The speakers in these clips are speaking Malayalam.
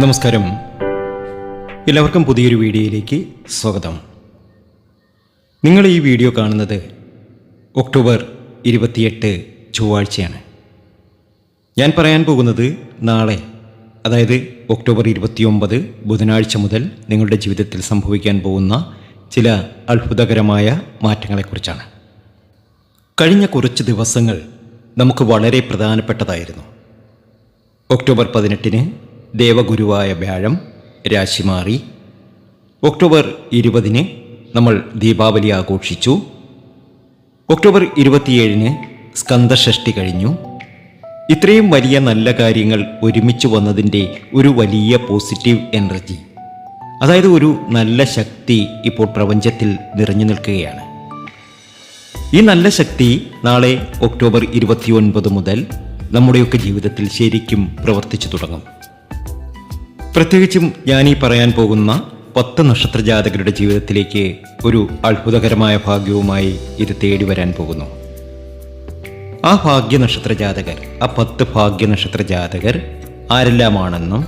നമസ്കാരം. എല്ലാവർക്കും പുതിയൊരു വീഡിയോയിലേക്ക് സ്വാഗതം. നിങ്ങൾ ഈ വീഡിയോ കാണുന്നത് ഒക്ടോബർ ഇരുപത്തിയെട്ട് ചൊവ്വാഴ്ചയാണ്. ഞാൻ പറയാൻ പോകുന്നത് നാളെ അതായത് ഒക്ടോബർ ഇരുപത്തിയൊമ്പത് ബുധനാഴ്ച മുതൽ നിങ്ങളുടെ ജീവിതത്തിൽ സംഭവിക്കാൻ പോകുന്ന ചില അത്ഭുതകരമായ മാറ്റങ്ങളെക്കുറിച്ചാണ്. കഴിഞ്ഞ കുറച്ച് ദിവസങ്ങൾ നമുക്ക് വളരെ പ്രധാനപ്പെട്ടതായിരുന്നു. ഒക്ടോബർ പതിനെട്ടിന് ദേവഗുരുവായ വ്യാഴം രാശി മാറി ഒക്ടോബർ ഇരുപതിന് നമ്മൾ ദീപാവലി ആഘോഷിച്ചു. ഒക്ടോബർ ഇരുപത്തിയേഴിന് സ്കന്ദഷഷ്ടി കഴിഞ്ഞു. ഇത്രയും വലിയ നല്ല കാര്യങ്ങൾ ഒരുമിച്ച് വന്നതിന്റെ ഒരു വലിയ പോസിറ്റീവ് എനർജി. അതായത് ഒരു നല്ല ശക്തി ഇപ്പോൾ പ്രപഞ്ചത്തിൽ നിറഞ്ഞു നിൽക്കുകയാണ്. ഈ നല്ല ശക്തി നാളെ ഒക്ടോബർ ഇരുപത്തിയൊൻപത് മുതൽ നമ്മുടെയൊക്കെ ജീവിതത്തിൽ ശരിക്കും പ്രവർത്തിച്ചു തുടങ്ങും. പ്രത്യേകിച്ചും ഈ പറയാൻ പോകുന്ന പത്ത് നക്ഷത്ര ജാതകരുടെ ജീവിതത്തിലേക്ക് ഒരു അത്ഭുതകരമായ ഭാഗ്യവുമായി ഇത് തേടി വരാൻ പോകുന്നു. ആ ഭാഗ്യ നക്ഷത്ര ജാതകർ ആ പത്ത് ഭാഗ്യ നക്ഷത്ര ജാതകർ ആരെല്ലാമാണെന്നും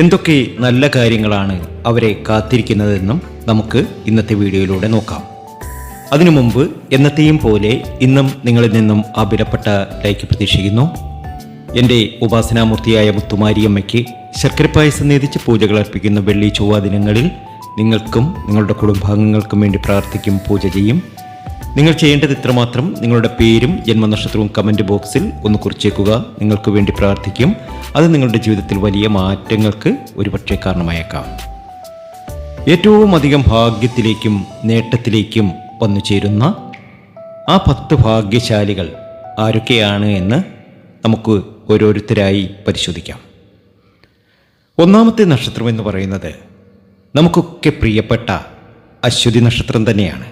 എന്തൊക്കെ നല്ല കാര്യങ്ങളാണ് അവരെ കാത്തിരിക്കുന്നതെന്നും നമുക്ക് ഇന്നത്തെ വീഡിയോയിലൂടെ നോക്കാം. അതിനു മുമ്പ് എന്നത്തെയും പോലെ ഇന്നും നിങ്ങളിൽ നിന്നും ആ വിലപ്പെട്ട ലൈക്ക് പ്രതീക്ഷിക്കുന്നു. എന്റെ ഉപാസനാമൂർത്തിയായ മുത്തുമാരിയമ്മയ്ക്ക് ശർക്കരപ്പായസം നേതിച്ച് പൂജകൾ അർപ്പിക്കുന്ന വെള്ളി ചൊവ്വ ദിനങ്ങളിൽ നിങ്ങൾക്കും നിങ്ങളുടെ കുടുംബാംഗങ്ങൾക്കും വേണ്ടി പ്രാർത്ഥിക്കും പൂജ ചെയ്യും. നിങ്ങൾ ചെയ്യേണ്ടത് ഇത്രമാത്രം. നിങ്ങളുടെ പേരും ജന്മനക്ഷത്രവും കമന്റ് ബോക്സിൽ ഒന്ന് കുറിച്ചേക്കുക. നിങ്ങൾക്ക് വേണ്ടി പ്രാർത്ഥിക്കും. അത് നിങ്ങളുടെ ജീവിതത്തിൽ വലിയ മാറ്റങ്ങൾക്ക് ഒരുപക്ഷെ കാരണമായേക്കാം. ഏറ്റവും അധികം ഭാഗ്യത്തിലേക്കും നേട്ടത്തിലേക്കും വന്നു ചേരുന്ന ആ പത്ത് ഭാഗ്യശാലികൾ ആരൊക്കെയാണ് എന്ന് നമുക്ക് ഓരോരുത്തരായി പരിശോധിക്കാം. ഒന്നാമത്തെ നക്ഷത്രം എന്ന് പറയുന്നത് നമുക്കൊക്കെ പ്രിയപ്പെട്ട അശ്വതി നക്ഷത്രം തന്നെയാണ്.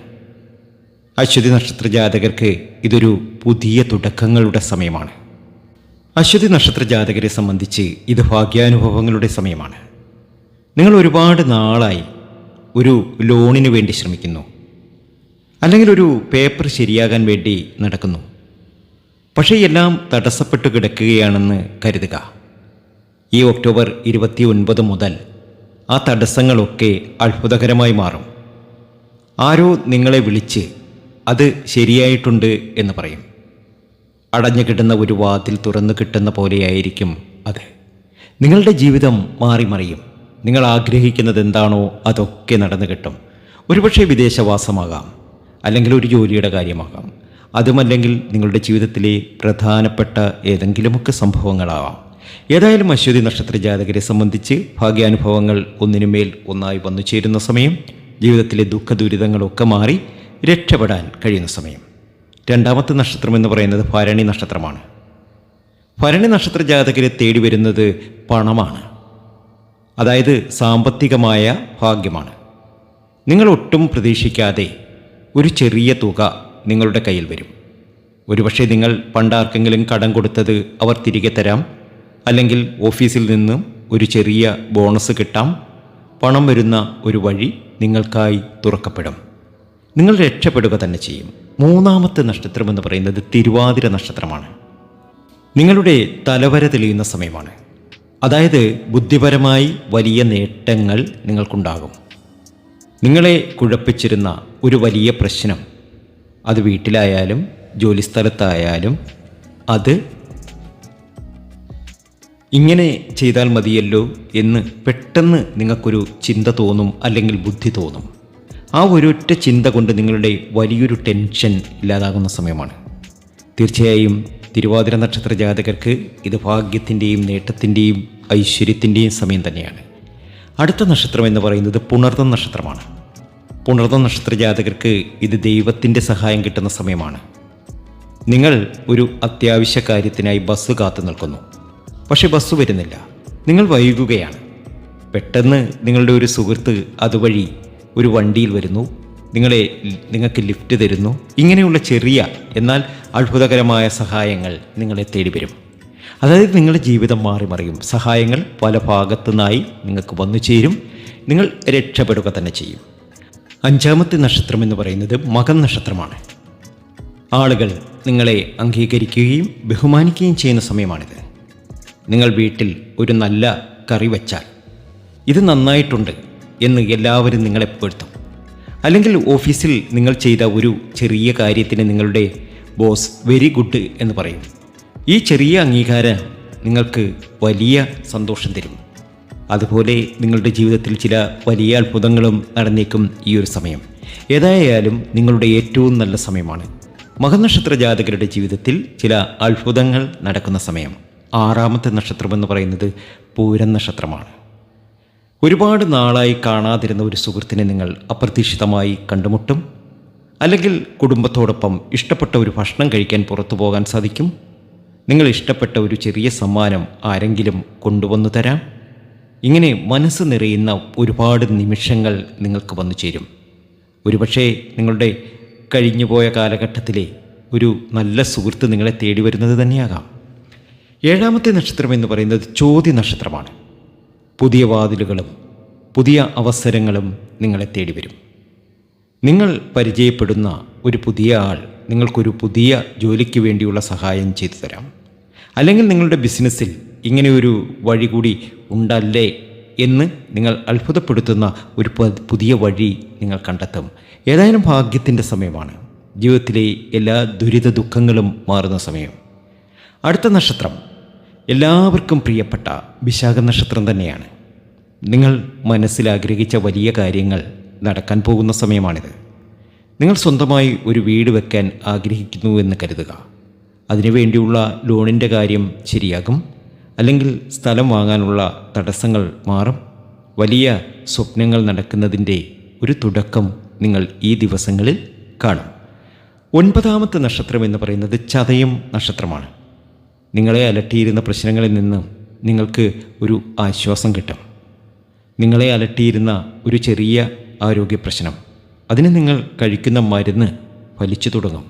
അശ്വതി നക്ഷത്ര ജാതകർക്ക് ഇതൊരു പുതിയ തുടക്കങ്ങളുടെ സമയമാണ്. അശ്വതി നക്ഷത്ര ജാതകരെ സംബന്ധിച്ച് ഇത് ഭാഗ്യാനുഭവങ്ങളുടെ സമയമാണ്. നിങ്ങൾ ഒരുപാട് നാളായി ഒരു ലോണിന് വേണ്ടി ശ്രമിക്കുന്നു. അല്ലെങ്കിൽ ഒരു പേപ്പർ ശരിയാകാൻ വേണ്ടി നടക്കുന്നു. പക്ഷേ എല്ലാം തടസ്സപ്പെട്ടു കിടക്കുകയാണെന്ന് കരുതുക. ഈ ഒക്ടോബർ ഇരുപത്തി ഒൻപത് മുതൽ ആ തടസ്സങ്ങളൊക്കെ അത്ഭുതകരമായി മാറും. ആരോ നിങ്ങളെ വിളിച്ച് അത് ശരിയായിട്ടുണ്ട് എന്ന് പറയും. അടഞ്ഞു കിട്ടുന്ന ഒരു വാതിൽ തുറന്നു കിട്ടുന്ന പോലെയായിരിക്കും അത്. നിങ്ങളുടെ ജീവിതം മാറി മറിയും നിങ്ങൾ ആഗ്രഹിക്കുന്നത് എന്താണോ അതൊക്കെ നടന്നു കിട്ടും. ഒരുപക്ഷെ വിദേശവാസമാകാം അല്ലെങ്കിൽ ഒരു ജോലിയുടെ കാര്യമാകാം. അതുമല്ലെങ്കിൽ നിങ്ങളുടെ ജീവിതത്തിലെ പ്രധാനപ്പെട്ട ഏതെങ്കിലുമൊക്കെ സംഭവങ്ങളാവാം. ഏതായാലും അശ്വതി നക്ഷത്ര ജാതകരെ സംബന്ധിച്ച് ഭാഗ്യാനുഭവങ്ങൾ ഒന്നിനുമേൽ ഒന്നായി വന്നു ചേരുന്ന സമയം ജീവിതത്തിലെ ദുഃഖ ദുരിതങ്ങളൊക്കെ മാറി രക്ഷപ്പെടാൻ കഴിയുന്ന സമയം. രണ്ടാമത്തെ നക്ഷത്രം എന്ന് പറയുന്നത് ഭരണി നക്ഷത്രമാണ്. ഭരണി നക്ഷത്ര ജാതകരെ തേടി വരുന്നത് പണമാണ്. അതായത് സാമ്പത്തികമായ ഭാഗ്യമാണ്. നിങ്ങൾ ഒട്ടും പ്രതീക്ഷിക്കാതെ ഒരു ചെറിയ തുക നിങ്ങളുടെ കയ്യിൽ വരും. ഒരുപക്ഷെ നിങ്ങൾ പണ്ടാർക്കെങ്കിലും കടം കൊടുത്തത് അവർ തിരികെ തരാം. അല്ലെങ്കിൽ ഓഫീസിൽ നിന്നും ഒരു ചെറിയ ബോണസ് കിട്ടാം. പണം വരുന്ന ഒരു വഴി നിങ്ങൾക്കായി തുറക്കപ്പെടും. നിങ്ങൾ രക്ഷപ്പെടുക തന്നെ ചെയ്യും. മൂന്നാമത്തെ നക്ഷത്രം എന്ന് പറയുന്നത് തിരുവാതിര നക്ഷത്രമാണ്. നിങ്ങളുടെ തലവര തെളിയുന്ന സമയമാണ്. അതായത് ബുദ്ധിപരമായി വലിയ നേട്ടങ്ങൾ നിങ്ങൾക്കുണ്ടാകും. നിങ്ങളെ കുഴപ്പിച്ചിരുന്ന ഒരു വലിയ പ്രശ്നം. അത് വീട്ടിലായാലും ജോലിസ്ഥലത്തായാലും അത് ഇങ്ങനെ ചെയ്താൽ മതിയല്ലോ എന്ന് പെട്ടെന്ന് നിങ്ങൾക്കൊരു ചിന്ത തോന്നും അല്ലെങ്കിൽ ബുദ്ധി തോന്നും. ആ ഒരൊറ്റ ചിന്ത കൊണ്ട് നിങ്ങളുടെ വലിയൊരു ടെൻഷൻ ഇല്ലാതാകുന്ന സമയമാണ്. തീർച്ചയായും തിരുവാതിര നക്ഷത്ര ജാതകർക്ക് ഇത് ഭാഗ്യത്തിന്റെയും നേട്ടത്തിന്റെയും ഐശ്വര്യത്തിന്റെയും സമയം തന്നെയാണ്. അടുത്ത നക്ഷത്രം എന്ന് പറയുന്നത് പുണർന്ന നക്ഷത്രമാണ്. പുണർന്ന നക്ഷത്ര ജാതകർക്ക് ഇത് ദൈവത്തിന്റെ സഹായം കിട്ടുന്ന സമയമാണ്. നിങ്ങൾ ഒരു അത്യാവശ്യ കാര്യത്തിനായി ബസ് കാത്തു നിൽക്കുന്നു. പക്ഷേ ബസ് വരുന്നില്ല. നിങ്ങൾ വൈകുകയാണ്. പെട്ടെന്ന് നിങ്ങളുടെ ഒരു സുഹൃത്ത് അതുവഴി ഒരു വണ്ടിയിൽ വരുന്നു. നിങ്ങളെ നിങ്ങൾക്ക് ലിഫ്റ്റ് തരുന്നു. ഇങ്ങനെയുള്ള ചെറിയ എന്നാൽ അത്ഭുതകരമായ സഹായങ്ങൾ നിങ്ങളെ തേടി വരും അതായത് നിങ്ങളുടെ ജീവിതം മാറി മറിയും. സഹായങ്ങൾ പല ഭാഗത്തു നിന്നായി നിങ്ങൾക്ക് വന്നു ചേരും. നിങ്ങൾ രക്ഷപ്പെടുക തന്നെ ചെയ്യും. അഞ്ചാമത്തെ നക്ഷത്രം എന്ന് പറയുന്നത് മകൻ നക്ഷത്രമാണ്. ആളുകൾ നിങ്ങളെ അംഗീകരിക്കുകയും ബഹുമാനിക്കുകയും ചെയ്യുന്ന സമയമാണിത്. നിങ്ങൾ വീട്ടിൽ ഒരു നല്ല കറി വെച്ചാൽ ഇത് നന്നായിട്ടുണ്ട് എന്ന് എല്ലാവരും നിങ്ങളെ പുകഴ്ത്തും അല്ലെങ്കിൽ ഓഫീസിൽ നിങ്ങൾ ചെയ്ത ഒരു ചെറിയ കാര്യത്തിന് നിങ്ങളുടെ ബോസ് വെരി ഗുഡ് എന്ന് പറയും. ഈ ചെറിയ അംഗീകാരം നിങ്ങൾക്ക് വലിയ സന്തോഷം തരും. അതുപോലെ നിങ്ങളുടെ ജീവിതത്തിൽ ചില വലിയ അത്ഭുതങ്ങളും നടന്നേക്കും ഈ ഒരു സമയം. ഏതായാലും നിങ്ങളുടെ ഏറ്റവും നല്ല സമയമാണ്. മകനക്ഷത്ര ജാതകരുടെ ജീവിതത്തിൽ ചില അത്ഭുതങ്ങൾ നടക്കുന്ന സമയം. ആറാമത്തെ നക്ഷത്രം എന്ന് പറയുന്നത് പൂരം നക്ഷത്രമാണ്. ഒരുപാട് നാളായി കാണാതിരുന്ന ഒരു സുഹൃത്തിനെ നിങ്ങൾ അപ്രതീക്ഷിതമായി കണ്ടുമുട്ടും? അല്ലെങ്കിൽ കുടുംബത്തോടൊപ്പം ഇഷ്ടപ്പെട്ട ഒരു ഭക്ഷണം കഴിക്കാൻ പുറത്തു പോകാൻ സാധിക്കും? നിങ്ങൾ ഇഷ്ടപ്പെട്ട ഒരു ചെറിയ സമ്മാനം ആരെങ്കിലും കൊണ്ടുവന്നു തരാം? ഇങ്ങനെ മനസ്സ് നിറയുന്ന ഒരുപാട് നിമിഷങ്ങൾ നിങ്ങൾക്ക് വന്നു ചേരും. ഒരുപക്ഷേ നിങ്ങളുടെ കഴിഞ്ഞുപോയ കാലഘട്ടത്തിലെ ഒരു നല്ല സുഹൃത്ത് നിങ്ങളെ തേടി വരുന്നത് തന്നെയാകാം. ഏഴാമത്തെ നക്ഷത്രം എന്ന് പറയുന്നത് ചോദ്യ നക്ഷത്രമാണ്. പുതിയ വാതിലുകളും പുതിയ അവസരങ്ങളും നിങ്ങളെ തേടി വരും. നിങ്ങൾ പരിചയപ്പെടുന്ന ഒരു പുതിയ ആൾ നിങ്ങൾക്കൊരു പുതിയ ജോലിക്ക് വേണ്ടിയുള്ള സഹായം ചെയ്തു തരാം. അല്ലെങ്കിൽ നിങ്ങളുടെ ബിസിനസ്സിൽ ഇങ്ങനെയൊരു വഴി കൂടി ഉണ്ടല്ലേ എന്ന് നിങ്ങൾ അത്ഭുതപ്പെടുത്തുന്ന ഒരു പുതിയ വഴി നിങ്ങൾ കണ്ടെത്തും. ഏതായാലും ഭാഗ്യത്തിന്റെ സമയമാണ്. ജീവിതത്തിലെ എല്ലാ ദുരിത ദുഃഖങ്ങളും മാറുന്ന സമയം. അടുത്ത നക്ഷത്രം. എല്ലാവർക്കും പ്രിയപ്പെട്ട വിശാഖ നക്ഷത്രം തന്നെയാണ്. നിങ്ങൾ മനസ്സിലാഗ്രഹിച്ച വലിയ കാര്യങ്ങൾ നടക്കാൻ പോകുന്ന സമയമാണിത്. നിങ്ങൾ സ്വന്തമായി ഒരു വീട് വെക്കാൻ ആഗ്രഹിക്കുന്നു എന്ന് കരുതുക. അതിനുവേണ്ടിയുള്ള ലോണിന്റെ കാര്യം ശരിയാകും. അല്ലെങ്കിൽ സ്ഥലം വാങ്ങാനുള്ള തടസ്സങ്ങൾ മാറും. വലിയ സ്വപ്നങ്ങൾ നടക്കുന്നതിന്റെ ഒരു തുടക്കം നിങ്ങൾ ഈ ദിവസങ്ങളിൽ കാണും. ഒൻപതാമത്തെ നക്ഷത്രം എന്ന് പറയുന്നത് ചതയം നക്ഷത്രമാണ്. നിങ്ങളെ അലട്ടിയിരുന്ന പ്രശ്നങ്ങളിൽ നിന്ന് നിങ്ങൾക്ക് ഒരു ആശ്വാസം കിട്ടും. നിങ്ങളെ അലട്ടിയിരുന്ന ഒരു ചെറിയ ആരോഗ്യ പ്രശ്നം. അതിന് നിങ്ങൾ കഴിക്കുന്ന മരുന്ന് ഫലിച്ചു തുടങ്ങും.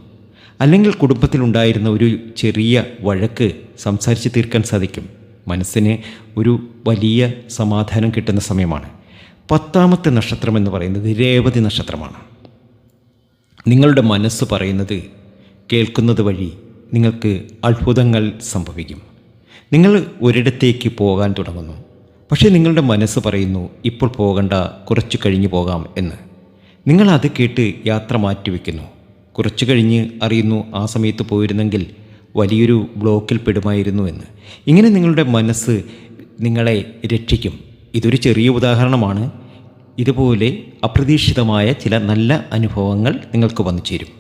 അല്ലെങ്കിൽ കുടുംബത്തിലുണ്ടായിരുന്ന ഒരു ചെറിയ വഴക്ക് സംസാരിച്ച് തീർക്കാൻ സാധിക്കും. മനസ്സിന് ഒരു വലിയ സമാധാനം കിട്ടുന്ന സമയമാണ്. പത്താമത്തെ നക്ഷത്രം എന്ന് പറയുന്നത് രേവതി നക്ഷത്രമാണ്. നിങ്ങളുടെ മനസ്സ് പറയുന്നത് കേൾക്കുന്നത് വഴി നിങ്ങൾക്ക് അത്ഭുതങ്ങൾ സംഭവിക്കും. നിങ്ങൾ ഒരിടത്തേക്ക് പോകാൻ തുടങ്ങുന്നു. പക്ഷേ നിങ്ങളുടെ മനസ്സ് പറയുന്നു ഇപ്പോൾ പോകണ്ട കുറച്ച് കഴിഞ്ഞ് പോകാം എന്ന്. നിങ്ങൾ അത് കേട്ട് യാത്ര മാറ്റിവെക്കുന്നു. കുറച്ച് കഴിഞ്ഞ് അറിയുന്നു ആ സമയത്ത് പോയിരുന്നെങ്കിൽ വലിയൊരു ബ്ലോക്കിൽ പെടുമായിരുന്നു എന്ന്. ഇങ്ങനെ നിങ്ങളുടെ മനസ്സ് നിങ്ങളെ രക്ഷിക്കും. ഇതൊരു ചെറിയ ഉദാഹരണമാണ്. ഇതുപോലെ അപ്രതീക്ഷിതമായ ചില നല്ല അനുഭവങ്ങൾ നിങ്ങൾക്ക് വന്നു ചേരും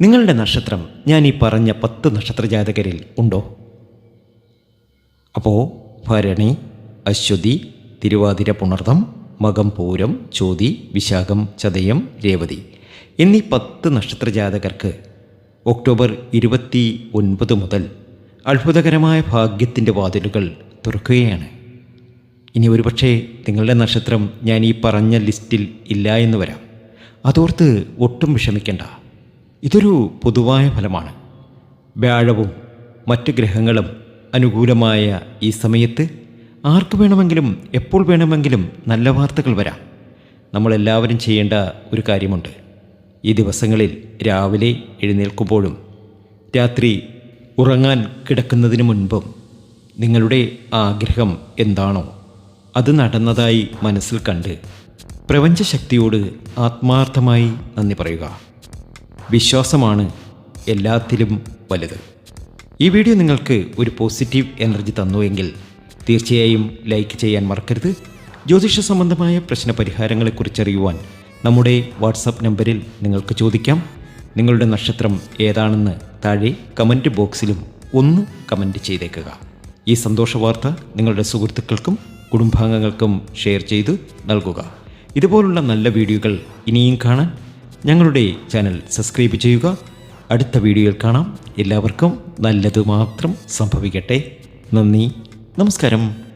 നിങ്ങളുടെ നക്ഷത്രം ഞാൻ ഈ പറഞ്ഞ പത്ത് നക്ഷത്ര ജാതകരിൽ ഉണ്ടോ? അപ്പോൾ ഭരണി അശ്വതി തിരുവാതിര പുണർതം മകം പൂരം ചോതി വിശാഖം ചതയം രേവതി എന്നീ പത്ത് നക്ഷത്ര ജാതകർക്ക് ഒക്ടോബർ ഇരുപത്തി ഒൻപത് മുതൽ അത്ഭുതകരമായ ഭാഗ്യത്തിന്റെ വാതിലുകൾ തുറക്കുകയാണ്. ഇനി ഒരുപക്ഷേ നിങ്ങളുടെ നക്ഷത്രം ഞാൻ ഈ പറഞ്ഞ ലിസ്റ്റിൽ ഇല്ല എന്ന് വരാം. അതോർത്ത് ഒട്ടും വിഷമിക്കണ്ട. ഇതൊരു പൊതുവായ ഫലമാണ്. വ്യാഴവും മറ്റ് ഗ്രഹങ്ങളും അനുകൂലമായ ഈ സമയത്ത് ആർക്ക് വേണമെങ്കിലും എപ്പോൾ വേണമെങ്കിലും നല്ല വാർത്തകൾ വരാം. നമ്മളെല്ലാവരും ചെയ്യേണ്ട ഒരു കാര്യമുണ്ട്. ഈ ദിവസങ്ങളിൽ രാവിലെ എഴുന്നേൽക്കുമ്പോഴും രാത്രി ഉറങ്ങാൻ കിടക്കുന്നതിന് മുൻപും നിങ്ങളുടെ ആഗ്രഹം എന്താണോ അത് നടന്നതായി മനസ്സിൽ കണ്ട് പ്രപഞ്ചശക്തിയോട് ആത്മാർത്ഥമായി നന്ദി പറയുക. വിശ്വാസമാണ് എല്ലാത്തിലും വലുത്. ഈ വീഡിയോ നിങ്ങൾക്ക് ഒരു പോസിറ്റീവ് എനർജി തന്നുവെങ്കിൽ തീർച്ചയായും ലൈക്ക് ചെയ്യാൻ മറക്കരുത്. ജ്യോതിഷ സംബന്ധമായ പ്രശ്ന പരിഹാരങ്ങളെക്കുറിച്ചറിയുവാൻ നമ്മുടെ വാട്സപ്പ് നമ്പറിൽ നിങ്ങൾക്ക് ചോദിക്കാം. നിങ്ങളുടെ നക്ഷത്രം ഏതാണെന്ന് താഴെ കമന്റ് ബോക്സിലും ഒന്ന് കമന്റ് ചെയ്തേക്കുക. ഈ സന്തോഷ വാർത്ത നിങ്ങളുടെ സുഹൃത്തുക്കൾക്കും കുടുംബാംഗങ്ങൾക്കും ഷെയർ ചെയ്ത് നൽകുക. ഇതുപോലുള്ള നല്ല വീഡിയോകൾ ഇനിയും കാണാൻ ഞങ്ങളുടെ ചാനൽ സബ്സ്ക്രൈബ് ചെയ്യുക. അടുത്ത വീഡിയോയിൽ കാണാം. എല്ലാവർക്കും നല്ലത് മാത്രം സംഭവിക്കട്ടെ. നന്ദി. നമസ്കാരം.